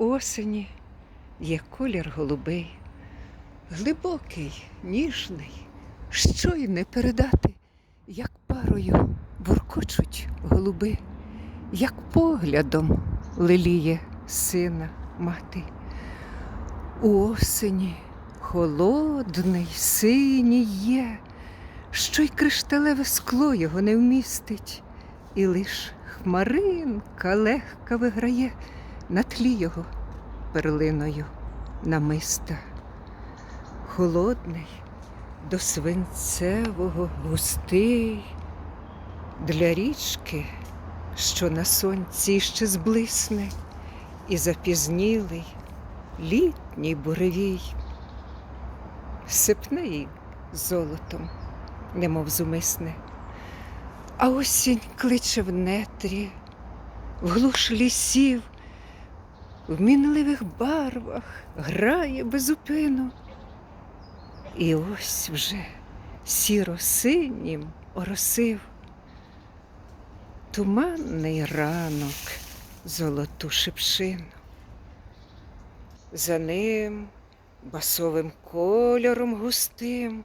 осені є колір голубий, глибокий, ніжний, що й не передати, як парою буркочуть голуби, як поглядом леліє сина мати. У осені холодний, синій є, що й кришталеве скло його не вмістить, і лиш хмаринка легка виграє на тлі його перлиною намиста. Холодний до свинцевого густий, для річки, що на сонці ще зблисне, і запізнілий літній буревій, сипне їй золотом, немов зумисне, а осінь кличе в нетрі, в глуш лісів, в мінливих барвах грає безупину. І ось вже сіро-синім оросив туманний ранок золоту шипшину. За ним басовим кольором густим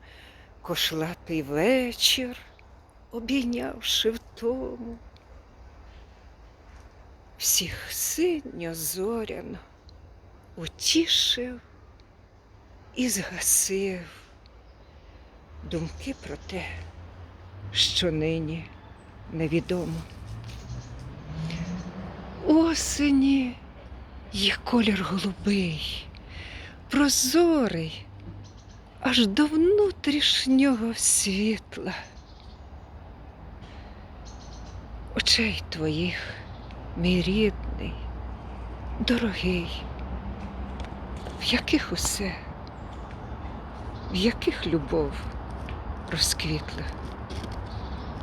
кошлатий вечір, обійнявши втому. Всіх синьо зоряно утішив і згасив думки про те, що нині невідомо. Осені є колір голубий, прозорий, аж до внутрішнього світла. Очей твоїх, мій рідний, дорогий, в яких усе, в яких любов розквітла.